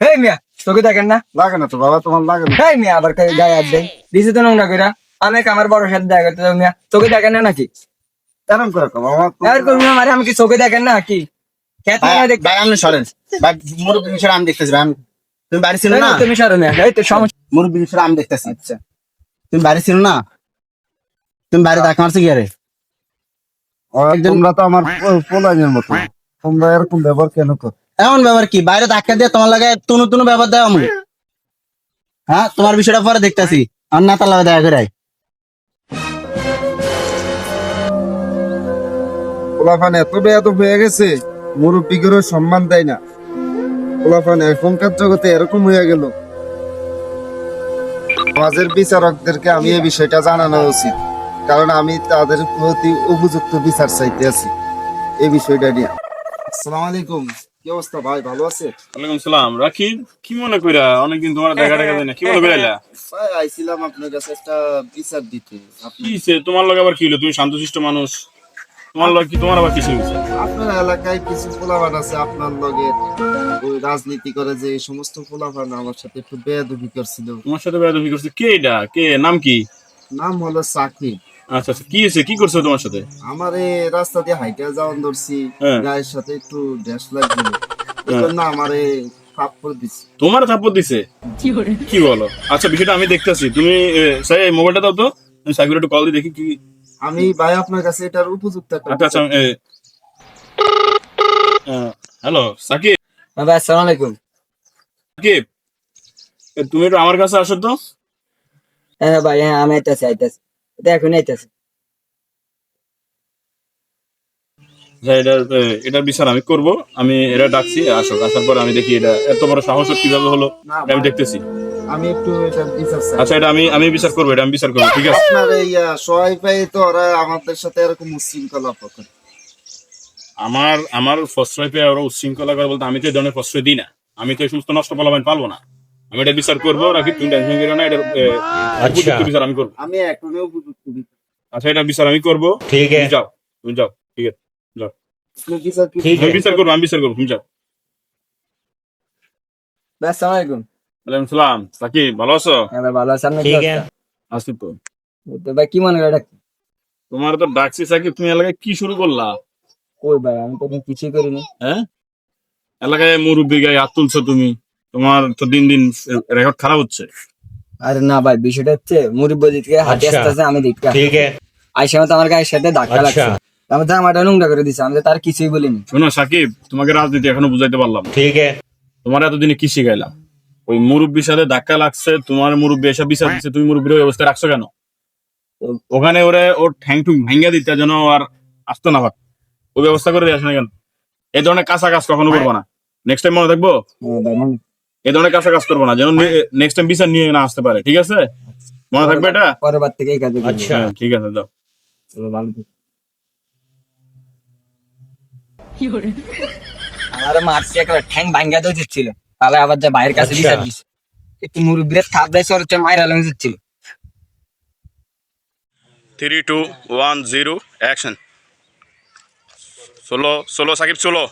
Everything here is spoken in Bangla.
হেই মিয়া তোকে দেখেন না? লাগে না তো বাবা তোমার লাগে না। হেই মিয়া আবার কে- গায়ে হাত দেয় দিছে তো নোংরা কইরা। অনেক আমার বড় সাথে দেখা করতে মিয়া। তোকে দেখেন না নাকি? এরম করে কো বাবা তুমি- আর করবি না মারে আমি কি চোখে দেখেন না কি খেত না দেখ ভাই, আপনি সরেন। ভাই মুরব্বী বিষয়ে আমি দেখতেছি ভাই আমি- তুমি বাড়ি ছিল না? তুমি সরো মিয়া এই তো সমস্যা মুরব্বী আমি দেখতেছি। আচ্ছা। তুমি বাড়ি ছিল না? তুমি বাড়ি ডাক মারছো কি আরে? তোমরা তো আমার পোলাইনের মতো। তোমরা এরকম ব্যবহার কেন কর? এমন ব্যাপার কি? বাইরে ধাক্কা দিয়ে তোমার লাগে তুনু তুনু ব্যাপার দেয় আমি হ্যাঁ তোমার বিষয়টা পরে দেখতেছি। আর না দেখা করে। পোলাফান এত বেয়াদ হয়ে গেছে মুরব্বীদেরও সম্মান দেয় না। পোলাফান এখনকার জগতে এরকম হয়ে গেল। সমাজের বিচারকদেরকে আমি এই বিষয়টা জানানো উচিত। কারণ আমি তাদের প্রতি উপযুক্ত বিচার চাইতে আছি। এই বিষয়টা নিয়ে। আসসালামু আলাইকুম। কি অবস্থা ভাই? ভালো আছে ওয়ালাইকুম সালাম। রাখি কি মনে কইরা? অনেকদিন তোমার দেখা দেখা না কি মনে কইরা ভাই আইছিলাম আপনার কাছে একটা বিচার দিতে। আপনি কি সে? তোমার লগে আবার কি হলো তুমি শান্তশিষ্ট মানুষ। তোমার লগে কি তোমার আবার কিছু হয়েছে আপনার এলাকায় কিছু পোলাপান আছে আপনার লগে ওই রাজনীতি করে যে এই সমস্ত পোলাপান আমার সাথে একটু বেয়াদবি করছিল। তোমার সাথে বেয়াদবি করছে? কে এটা? কে? নাম কি? নাম হলো সাকিব। আচ্ছা আচ্ছা। কি হয়েছে? কি করছে তোমার সাথে? আমার এই রাস্তা দিয়ে হাইটে যাওয়ান ধরছি হ্যাঁ। গায়ের সাথে একটু ড্যাশ লাগছিল এই আমার থাপ্পড় দিছি। তোমার থাপ্পড় দিছে? কি বলো? আচ্ছা বিষয়টা আমি দেখতেছি। তুমি স্যার এই মোবাইলটা দাও তো। আমি সাইকেল একটু কল দিয়ে দেখি কি আমি ভাই আপনার কাছে এটার উপযুক্ত একটা আচ্ছা আচ্ছা হ্যালো সাকিব। ভাই আসসালামু আলাইকুম। সাকিব এ, তুমি একটু আমার কাছে আসো তো। হ্যাঁ ভাই হ্যাঁ আমি আইতাছি আইতাছি। এটা এখন আইতাছি যে এটার বিচার আমি করব। আমি এটা ডাকছি আসো আসার পর আমি দেখি এটা এত বড় সাহস কীভাবে হলো আমি দেখতেছি। আমি একটু এটা বিচার চাই। আচ্ছা এটা আমি আমি বিচার করব এটা আমি বিচার করব ঠিক আছে? আপনার সহায় পাই তো ওরা আমাদের সাথে এরকম উচ্ছৃঙ্খলা করে আমার আমার প্রশ্রয় পেয়ে ওরা উচ্ছৃঙ্খলা করে বলতে আমি তো এই ধরনের প্রশ্রয় দিই না। আমি তো এই সমস্ত নষ্ট ফলাফল পালবো না। আমি এটা বিচার করব নাকি তুমি টেনশন করো না এটা আচ্ছা। বিচার আমি করব। আমি এখনও আচ্ছা এটা বিচার আমি করব। ঠিক আছে। যাও তুমি যাও ঠিক আছে যাও। ভালো আছো? ঠিক আছে। তোমার তো তুমি এলাকায় কি শুরু করলা? ভাই আমি করিনি। হ্যাঁ? এলাকায় মুরব্বী গায়ে হাত তুলছো তুমি। তোমার তো দিন দিন রেকর্ড খারাপ হচ্ছে। আরে না ভাই বিষয়টা হচ্ছে মুরিব্বো দিকে হাঁটি আচ্ছা। আসতেছে আমি দিকটা ঠিক আছে। আইসা মতো আমার গায়ের সাথে ধাক্কা আচ্ছা। লাগছে। আমি তো জামাটা নোংরা করে দিছি আমি তার কিছুই বলিনি। শোনো সাকিব তোমাকে রাজনীতি এখনও বুঝাইতে পারলাম ঠিক আছে। তোমার এতদিনে কি শিখাইলাম? ওই মুরব্বীর সাথে ধাক্কা লাগছে তোমার মুরব্বী এসব বিচার দিচ্ছে তুমি মুরব্বীর ওই অবস্থায় রাখছো কেন? ওখানে ওরে ওর ঠ্যাং ঠুং ভাঙ্গা দিতে যেন আর আসতো না ভাত ওই ব্যবস্থা করে দিয়ে আসো না কেন? এই ধরনের কাঁচা কাজ কখনো করব না। নেক্সট টাইম মনে থাকব? হ্যাঁ, এই ধরনের কাঁচা কাজ করব না যেন নেক্সট টাইম বিচার নিয়ে না আসতে পারে ঠিক আছে? মনে থাকবে এটা? পরের বার থেকে এই কাজে আচ্ছা ঠিক আছে চলো, আমার মারছে একটা ঠ্যাং ভাঙ্গা দিয়ে দিচ্ছিল। তাহলে আবার যে বাইরের কাছে আচ্ছা। বিচার দিছে। একটু মুরব্বীর থাপ দেয় সরছে মায়ের দিচ্ছিল three two one zero action চলো চলো সাকিব চলো